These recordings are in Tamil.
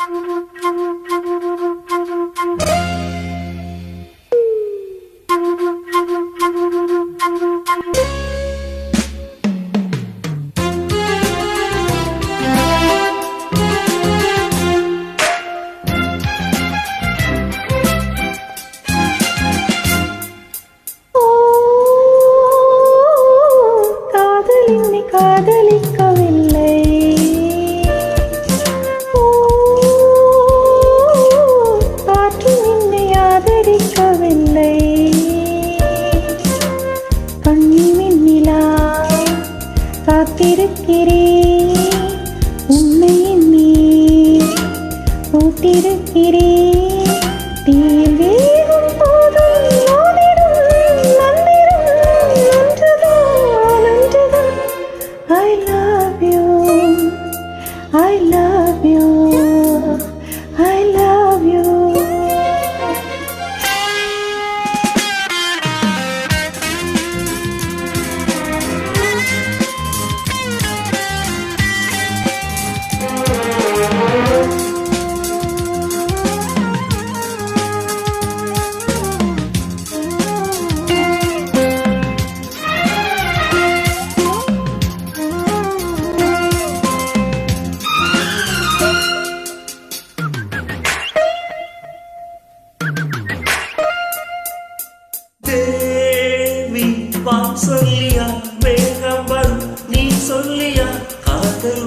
Thank you. தீர்வே I love தேவி வா சொல்லியா மேகம் வரும். நீ சொல்லியா காதல்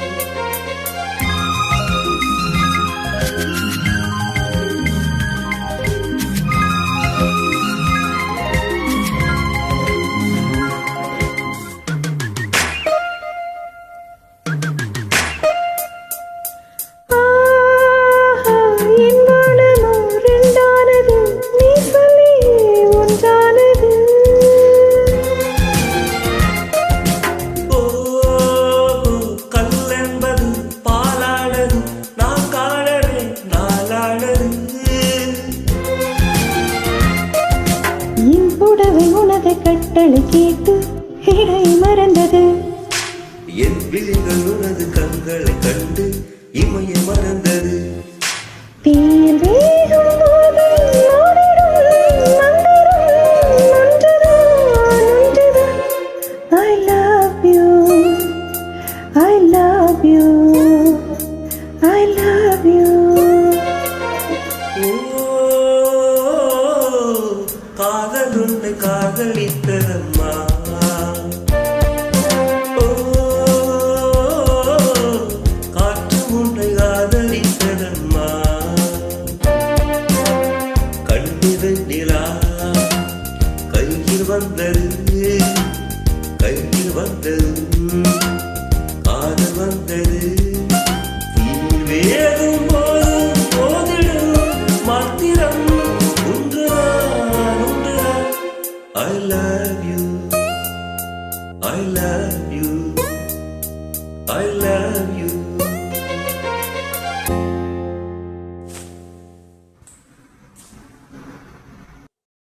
குரட்டளை கேட்டு இடை மறந்தது. என் விழிகள் உனது கண்களை கண்டு இமைய மறந்தது. தேர் வேகும் Ooh. காதலொன்று காதலித்ததம்மா. காற்று ஒன்று காதலித்ததம்மா. கண்ணிதன் நிலா கையில் வந்தது love you.